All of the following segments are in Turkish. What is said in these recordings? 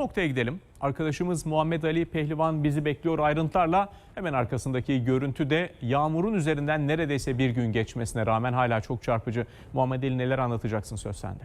noktaya gidelim. Arkadaşımız Muhammed Ali Pehlivan bizi bekliyor ayrıntılarla. Hemen arkasındaki görüntü de yağmurun üzerinden neredeyse bir gün geçmesine rağmen hala çok çarpıcı. Muhammed Ali neler anlatacaksın söz sende.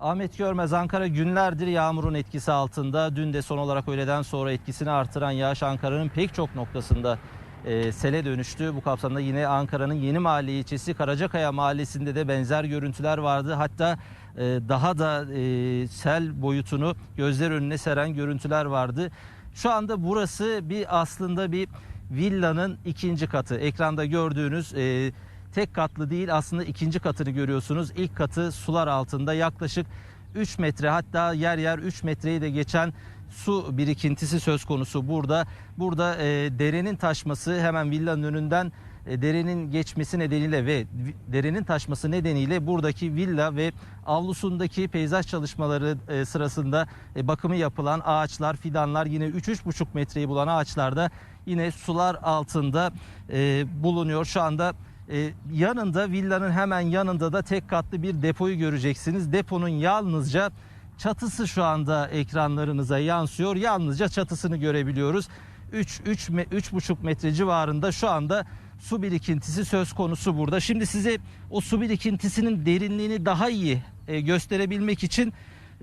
Ahmet Görmez Ankara günlerdir yağmurun etkisi altında. Dün de son olarak öğleden sonra etkisini artıran yağış Ankara'nın pek çok noktasında e, sele dönüştü. Bu kapsamda yine Ankara'nın Yeni Mahalle ilçesi Karacakaya mahallesinde de benzer görüntüler vardı. Hatta e, daha da e, sel boyutunu gözler önüne seren görüntüler vardı. Şu anda burası bir aslında bir villanın ikinci katı. Ekranda gördüğünüz e, tek katlı değil aslında ikinci katını görüyorsunuz. İlk katı sular altında yaklaşık 3 metre hatta yer yer 3 metreyi de geçen su birikintisi söz konusu burada. Burada e, derenin taşması hemen villanın önünden e, derenin geçmesi nedeniyle ve derenin taşması nedeniyle buradaki villa ve avlusundaki peyzaj çalışmaları e, sırasında e, bakımı yapılan ağaçlar, fidanlar yine 3-3,5 metreyi bulan ağaçlarda yine sular altında e, bulunuyor. Şu anda e, yanında villanın hemen yanında da tek katlı bir depoyu göreceksiniz. Deponun yalnızca çatısı şu anda ekranlarınıza yansıyor. Yalnızca çatısını görebiliyoruz. 3 3 3,5 metre civarında şu anda su birikintisi söz konusu burada. Şimdi size o su birikintisinin derinliğini daha iyi e, gösterebilmek için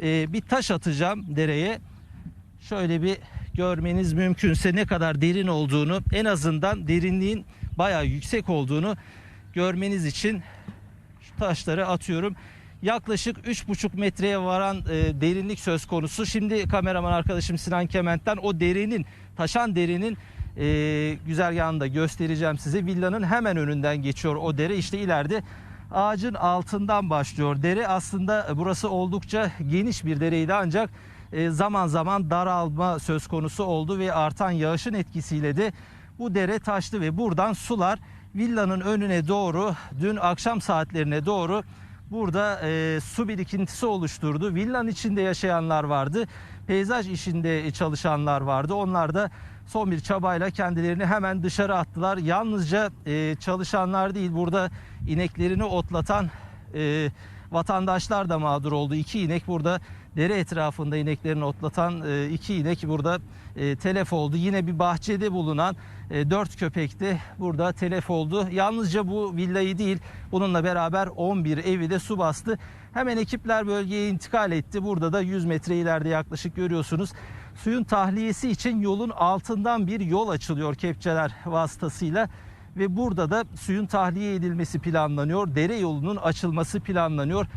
e, bir taş atacağım dereye. Şöyle bir görmeniz mümkünse ne kadar derin olduğunu en azından derinliğin bayağı yüksek olduğunu görmeniz için şu taşları atıyorum. Yaklaşık 3,5 metreye varan e, derinlik söz konusu. Şimdi kameraman arkadaşım Sinan Kement'ten o derinin, taşan derinin e, güzergahını da göstereceğim size. Villanın hemen önünden geçiyor o dere. İşte ileride ağacın altından başlıyor. Dere aslında burası oldukça geniş bir dereydi ancak e, zaman zaman daralma söz konusu oldu ve artan yağışın etkisiyle de bu dere taştı ve buradan sular villanın önüne doğru dün akşam saatlerine doğru burada e, su birikintisi oluşturdu. Villanın içinde yaşayanlar vardı. Peyzaj işinde çalışanlar vardı. Onlar da son bir çabayla kendilerini hemen dışarı attılar. Yalnızca e, çalışanlar değil burada ineklerini otlatan e, vatandaşlar da mağdur oldu. İki inek burada dere etrafında ineklerini otlatan e, iki inek burada e, telef oldu. Yine bir bahçede bulunan e, dört köpek de burada telef oldu. Yalnızca bu villayı değil bununla beraber 11 evi de su bastı. Hemen ekipler bölgeye intikal etti. Burada da 100 metre ileride yaklaşık görüyorsunuz. Suyun tahliyesi için yolun altından bir yol açılıyor kepçeler vasıtasıyla ve burada da suyun tahliye edilmesi planlanıyor. Dere yolunun açılması planlanıyor.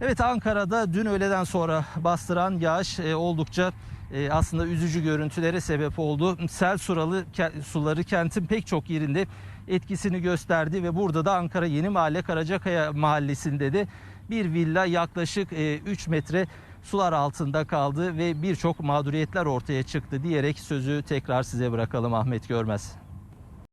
Evet Ankara'da dün öğleden sonra bastıran yağış e, oldukça e, aslında üzücü görüntülere sebep oldu. Sel suralı ke- suları kentin pek çok yerinde etkisini gösterdi ve burada da Ankara Yeni Mahalle Karacakaya mahallesinde de bir villa yaklaşık e, 3 metre sular altında kaldı ve birçok mağduriyetler ortaya çıktı diyerek sözü tekrar size bırakalım Ahmet Görmez.